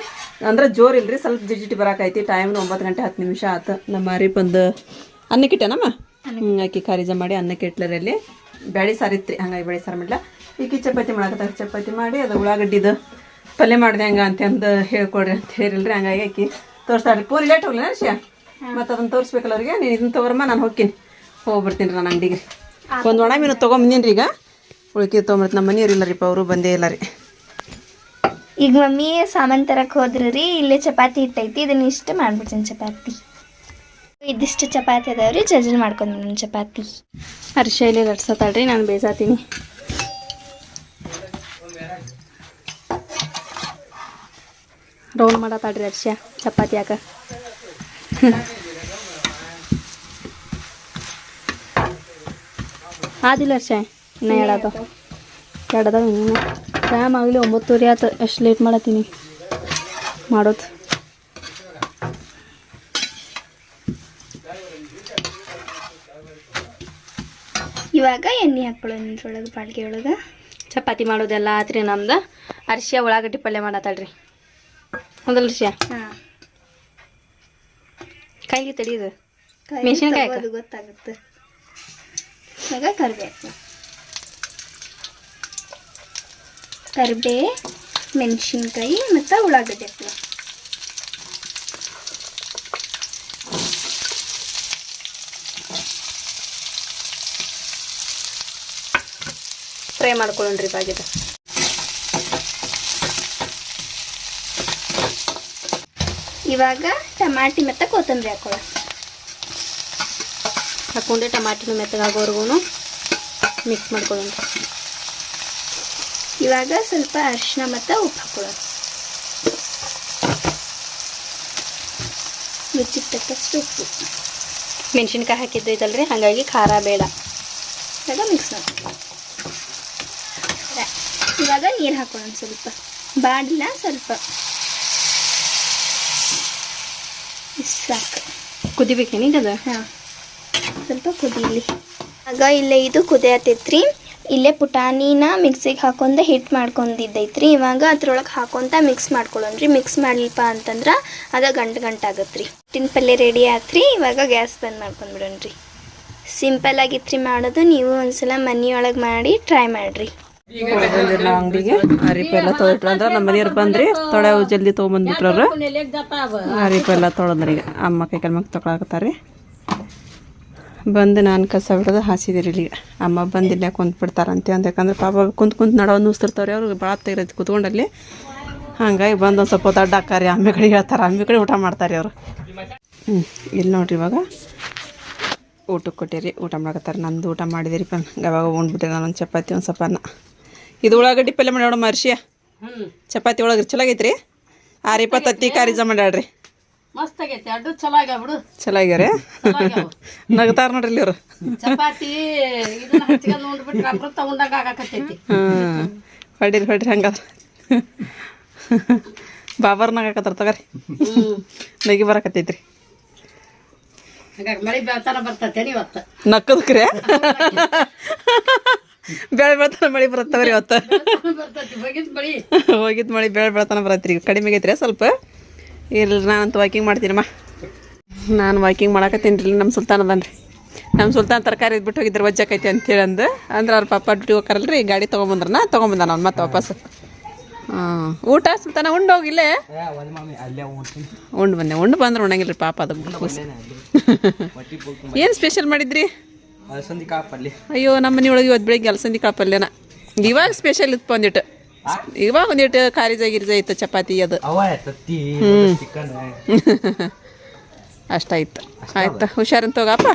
ಅಂದ್ರೆ ಜೋರು ಇಲ್ರಿ, ಸ್ವಲ್ಪ ಜಿಜಿಟಿ ಬರಾಕೈತಿ. ಟೈಮ್ ಒಂಬತ್ತು ಗಂಟೆ ಹತ್ತು ನಿಮಿಷ ಆತು. ನಮ್ಮ ಮಾರಿ ಬಂದು ಅನ್ನಕ್ಕೆ ಇಟ್ಟೆನಮ್ಮ ಹ್ಞೂ ಅಕ್ಕಿ ಖಾರಿಜ ಮಾಡಿ ಅನ್ನಕ್ಕೆ ಇಟ್ಲರಲ್ಲಿ ಬ್ಯಾಳಿ ಸಾರಿತ್ರಿ ಹಂಗಾಗಿ ಬೇಳೆ ಸಾರು ಮಾಡಲ. ಈಗ ಚಪಾತಿ ಮಾಡಕತ್ತಾರ, ಚಪಾತಿ ಮಾಡಿ ಅದು ಉಳ್ಳಾಗಡ್ಡಿದು ಪಲ್ಯ ಮಾಡಿದೆ ಹಂಗ ಅಂತಂದು ಹೇಳ್ಕೊಡ್ರಿ ಅಂತ ಹೇಳಿಲ್ರಿ. ಹಂಗಾಗಿ ಅಕ್ಕಿ ತೋರಿಸ್ತಾಳ್ರಿ. ಪೂರಿ ಲೇಟ್ ಹೋಗ್ಲಿ ನರ್ಷಿಯ ಮತ್ತು ಅದನ್ನು ತೋರಿಸ್ಬೇಕಲ್ಲ ಅವ್ರಿಗೆ? ನೀನು ಇದನ್ನ ತೊಗೊರಮ್ಮ ನಾನು ಹೋಗ್ತೀನಿ. ಹೋಗ್ಬಿಡ್ತೀನಿ ರೀ ನಾನು ಅಂಗಡಿಗೆ. ಒಂದು ಒಣ ಮೀನು ತೊಗೊಂಬಂದೀನಿ ರೀ ಈಗ. ಉಳ್ಕಿದ್ದು ತೊಗೊಂಬರ್ತೀನಿ. ನಮ್ಮ ಮನೆಯವ್ರು ಇಲ್ಲ ರೀಪ್ಪ ಅವರು ಬಂದೇ ಇಲ್ಲ ರೀ. ಈಗ ಮಮ್ಮಿ ಸಾಮಾನು ತರಕ್ಕೆ ಹೋದ್ರಿ ರೀ ಇಲ್ಲೇ ಚಪಾತಿ ಇಟ್ಟೈತಿ ಇದನ್ನ ಇಷ್ಟ ಮಾಡ್ಬಿಡ್ತೀನಿ ಚಪಾತಿ. ಇದಿಷ್ಟು ಚಪಾತಿ ಅದಾವ್ರಿ ಜಜ್ಜಲ್ ಮಾಡ್ಕೊಂಡ್ ಚಪಾತಿ. ಅರ್ಶೈಲಿ ಇಲ್ಲಿ ಲಟ್ಸತ್ತಾಳ್ರಿ ನಾನು ಬೇಸಾತೀನಿ. ರೌಂಡ್ ಮಾಡತ್ತಾಳ್ರಿ ಅರ್ಶ ಚಪಾತಿ ಯಾಕ ಆದಿಲ್ಲ ಅರ್ಷ ಇನ್ನೂ ಹೇಳೋದು ಕೆಡದ ಇನ್ನೂ. ಟೈಮ್ ಆಗಲಿ ಒಂಬತ್ತುವರೆ ಆಯ್ತು ಎಷ್ಟು ಲೇಟ್ ಮಾಡತ್ತೀನಿ? ಮಾಡೋದು. ಇವಾಗ ಎಣ್ಣೆ ಹಾಕ್ಕೊಳ್ಳೋದು ಸೊಳ್ಳೋದು ಬಾಳ್ಗೆ ಒಳಗೆ. ಚಪಾತಿ ಮಾಡೋದೆಲ್ಲ ಆತ್ರಿ ನಮ್ದು. ಅರ್ಶಿಯ ಉಳ್ಳಾಗಡ್ಡಿ ಪಲ್ಯ ಮಾಡತ್ತಳ್ರಿ. ಹೌದಲ್ಲ ಅರ್ಷಿಯ ಹಾಂ. ಕೈಗೆ ತಡಿಯೋದು? ಮೆಣಸಿನ್ಕಾಯಿ. ಅದು ಗೊತ್ತಾಗುತ್ತೆ. ಇವಾಗ ಕರಿಬೇ ಕರಿಬೇ ಮೆಣಸಿನ್ಕಾಯಿ ಮತ್ತು ಉಳ್ಳಾಗಡ್ಡೆ ಫ್ರೈ ಮಾಡ್ಕೊಳ್ಳೋಣ್ರಿ ಬಾಗಿದ. ಇವಾಗ ಟಮಾಟಿ ಮತ್ತೆ ಕೊತ್ತಂಬರಿ ಹಾಕೊಳ್ಳೋಣ. ಹಾಕೊಂಡೆ ಟಮಾಟಿನೂ ಮೆತ್ತಗಾಗೋವರೆಗೂ ಮಿಕ್ಸ್ ಮಾಡ್ಕೊಳ್ಳೋಣ. ಇವಾಗ ಸ್ವಲ್ಪ ಅರಿಶಿನ ಮತ್ತು ಉಪ್ಪು ಹಾಕೊಳ್ಳೋಣ. ರುಚಿಗೆ ತಕ್ಕಷ್ಟು ಉಪ್ಪು. ಮೆಣಸಿನ್ಕಾಯಿ ಹಾಕಿದ್ದು ಐತಲ್ರಿ ಹಾಗಾಗಿ ಖಾರ ಬೇಡ. ಇವಾಗ ಮಿಕ್ಸ್ ಮಾಡ್ಕೊಳ್ಳೋಣ ಇವಾಗ ನೀರು ಹಾಕೊಳ್ಳೋಣ ಸ್ವಲ್ಪ. ಬಾಡಿಲ್ಲ ಸ್ವಲ್ಪ ಇಷ್ಟು ಸಾಕು ಹಾಂ. ಸ್ವಲ್ಪ ಕುದೀಲಿ. ಆಗ ಇಲ್ಲೇ ಇದು ಕುದಿಯತೈತ್ರಿ. ಇಲ್ಲೇ ಪುಟಾಣಿನ ಮಿಕ್ಸಿಗೆ ಹಾಕೊಂಡ ಹಿಟ್ ಮಾಡ್ಕೊಂಡಿದ್ದೈತ್ರಿ. ಇವಾಗ ಅದ್ರೊಳಗೆ ಹಾಕೊಂತ ಮಿಕ್ಸ್ ಮಾಡ್ಕೊಳ್ಳೋಣ್ರಿ ಮಿಕ್ಸ್ ಮಾಡ್ಲಿಪ್ಪ ಅಂತಂದ್ರೆ ಅದ ಗಂಟು ಗಂಟು ಆಗತ್ರಿ. ಹಿಟ್ಟಿನ ಪಲ್ಯ ರೆಡಿ ಆತ್ರಿ. ಇವಾಗ ಗ್ಯಾಸ್ ಬಂದ್ ಮಾಡ್ಕೊಂಡ್ಬಿಡೋಣ್ರಿ. ಸಿಂಪಲ್ ಆಗಿತ್ರಿ ಮಾಡೋದು. ನೀವು ಒಂದ್ಸಲ ಮನೆಯೊಳಗೆ ಮಾಡಿ ಟ್ರೈ ಮಾಡ್ರಿ. ಬಂದಿರಿ ನಾವು ಅಂಗಡಿಗೆ ಅರಿಪ ಎಲ್ಲ ಅಂದ್ರೆ ನಮ್ಮ ಮನೆಯವ್ರು ಬಂದ್ರಿ ತೊಳೆವು ಜಲ್ದಿ ತೊಗೊಂಬಂದ್ಬಿಟ್ರು ಅವ್ರು ಅರಿಪ ಎಲ್ಲ ತೊಳೆದ್ರಿ ಈಗ. ಅಮ್ಮ ಕೈ ಕಾಲು ಮಗ ತೊಗೊಳಕತ್ತಾರ ಬಂದು ನಾನು ಕಸ ಬಿಡೋದು ಹಾಸಿದಿರಿ ಇಲ್ಲಿ. ಅಮ್ಮ ಬಂದಿಲ್ಲ ಕುಂತ್ಬಿಡ್ತಾರಂತೆ ಅಂತ ಯಾಕಂದ್ರೆ ಪಾಪ ಕುಂತ್ ಕುಂತ್ ನಡೋ ನುಸ್ತಿರ್ತಾವ್ರಿ ಅವ್ರಿಗೆ ಭಾಳ ತೆಗಿರೈತಿ ಕುತ್ಕೊಂಡಲ್ಲಿ. ಹಂಗಾಗಿ ಬಂದು ಒಂದು ಸ್ವಲ್ಪ ಅಡ್ಡ ಹಾಕಾರಿ ಅಮ್ಮೆ ಕಡೆ ಹೇಳ್ತಾರೆ. ಅಮ್ಮೆ ಕಡೆ ಊಟ ಮಾಡ್ತಾರೆ ಅವರು. ಇಲ್ಲಿ ನೋಡ್ರಿ ಇವಾಗ ಊಟಕ್ಕೆ ಕೊಟ್ಟಿರಿ. ಊಟ ಮಾಡಕತ್ತಾರೆ ನಂದು ಊಟ ಮಾಡಿದಿರಿ ಪನ್ ಯಾವಾಗ ಉಂಡ್ಬಿಟ್ಟೆ ನಾನೊಂದು ಚಪಾತಿ, ಒಂದು ಸ್ವಲ್ಪ ಇದು ಉಳ್ಳಾಗಡ್ಡಿ ಪಲ್ಯ ಮಾಡಿ ನೋಡಮ್ಮ ಅರ್ಶಿಯ ಚಪಾತಿ ಒಳಗೆ ಚಲೋ ಆಗೈತ್ರಿ ಆರು ಇಪ್ಪತ್ತು ಹತ್ತಿ ಕಾರಿಜ ಮಾಡ್ಯಾಡ್ರಿ ಮಸ್ತ್ ಆಗೈತಿ. ಅಡ್ಡು ಚಲೋ ಆಗ್ಯಾವ ಬಿಡು. ಚಲೋ ಆಗ್ಯಾರ ನಗತಾರ ನೋಡ್ರಿ ಇಲ್ಲಿ ಇವ್ರು. ಚಪಾತಿ ಇದನ್ನ ಹಚ್ಕೊಂಡ್ ನೋಡ್ಬಿಟ್ರೆ ಅಮೃತ ಉಂಡಾಗ ಆಗಾಕತ್ತೈತಿ. ಹಾಂ. ಹೊಡಿರಿ ಹೊಡಿರಿ ಹಂಗಾದ್ರೆ. ಬಾಬರ್ನಾಗ ಹಾಕತ್ತಾರ ತಗೋರಿ. ನಗಿ ಬರಕತ್ತೈತ್ರಿ. ಮಳಿ ಬೆಳ್ತಾನ ಬರ್ತೈತೆ ಇವತ್ತು. ನಕ್ಕದಕ್ರೆ. ಬೆಳೆ ಬೆಳತನ ಮಳಿ ಬರತ್ತವ್ರಿ ಇವತ್ತು? ಹೋಗಿದ್ ಮಳಿ. ಹೋಗಿದ್ ಮಳಿ ಬೆಳೆ ಬೆಳತನ ಬರತ್ರಿ. ಕಡಿಮೆ ಐತ್ರಿ ಸ್ವಲ್ಪ? ಇರ್ಲಿ ನಾನಂತ ವಾಕಿಂಗ್ ಮಾಡ್ತೀನಮ್ಮ ನಾನು ವಾಕಿಂಗ್ ಮಾಡಾಕತ್ತೀನಿ ರೀ ನಮ್ಮ ಸುಲ್ತಾನ್ ಅದನ್ರಿ. ನಮ್ಮ ಸುಲ್ತಾನ್ ತರಕಾರಿ ಇದ್ಬಿಟ್ಟು ಹೋಗಿದ್ರು ವಜ್ಜಾಕೈತಿ ಅಂತೇಳಿ ಅಂದು ಅಂದ್ರೆ ಅವ್ರ ಪಾಪ ಡ್ಯೂಟಿ ಹೋಗ್ತಾರಲ್ರಿ ಗಾಡಿ ತೊಗೊಂಬಂದ್ರನ ತೊಗೊಂಬಂದ ಅವ್ನು ಮತ್ತೆ ವಾಪಸ್. ಹಾಂ. ಊಟ ಸುಲ್ತಾನ ಉಂಡು ಹೋಗಿಲ್ಲೇ ಉಂಡು ಬಂದೆ ಉಂಡು ಬಂದ್ರೆ ಉಣ್ಣಂಗಿಲ್ರಿ ಪಾಪ ಅದು. ಏನು ಸ್ಪೆಷಲ್ ಮಾಡಿದ್ರಿ? ಅಲಸಂದಿ ಕಾಳು ಪಲ್ಯ ಅಯ್ಯೋ ನಮ್ಮ ಮನೆಯೊಳಗೆ ಇವತ್ತು ಬೆಳಿಗ್ಗೆ ಅಲಸಂದಿ ಕಾಳು ಪಲ್ಯನ ಇವಾಗ ಸ್ಪೆಷಲ್ ಇತ್ತು ಒಂದಿಟ್ಟು. ಇವಾಗ ಒಂದಿಟ್ಟು ಕಾರಿಜ ಗಿರಿಜ ಇತ್ತು ಚಪಾತಿ ಅದು. ಅಷ್ಟಾಯ್ತು. ಆಯ್ತಾ? ಹುಷಾರಂತ ಹೋಗಪ್ಪ?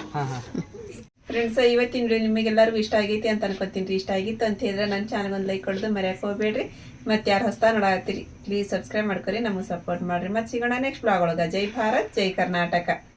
ಫ್ರೆಂಡ್ಸ್ ಇವತ್ತಿನ ವಿಡಿಯೋ ನಿಮಗೆಲ್ಲರಿಗೂ ಇಷ್ಟ ಆಗೈತಿ ಅಂತ ಅನ್ಕೋತೀನಿ ಇಷ್ಟ ಆಗಿತ್ತು ಅಂತ ಹೇಳಿದ್ರೆ ನನ್ನ ಚಾನಲ್ ಒಂದು ಲೈಕ್ ಕೊಡೋದು ಮರ್ಯಾಕೆ ಹೋಗ್ಬೇಡ್ರಿ. ಮತ್ತೆ ಯಾರು ಹೊಸ್ತಾ ನೋಡತ್ತೀರಿ ಪ್ಲೀಸ್ ಸಬ್ಸ್ಕ್ರೈಬ್ ಮಾಡ್ಕೊರಿ ನಮಗೆ ಸಪೋರ್ಟ್ ಮಾಡ್ರಿ. ಮತ್ತೆ ಸಿಗೋಣ ನೆಕ್ಸ್ಟ್ ಬ್ಲಾಗ್ ಒಳಗೆ. ಜೈ ಭಾರತ್ ಜೈ ಕರ್ನಾಟಕ.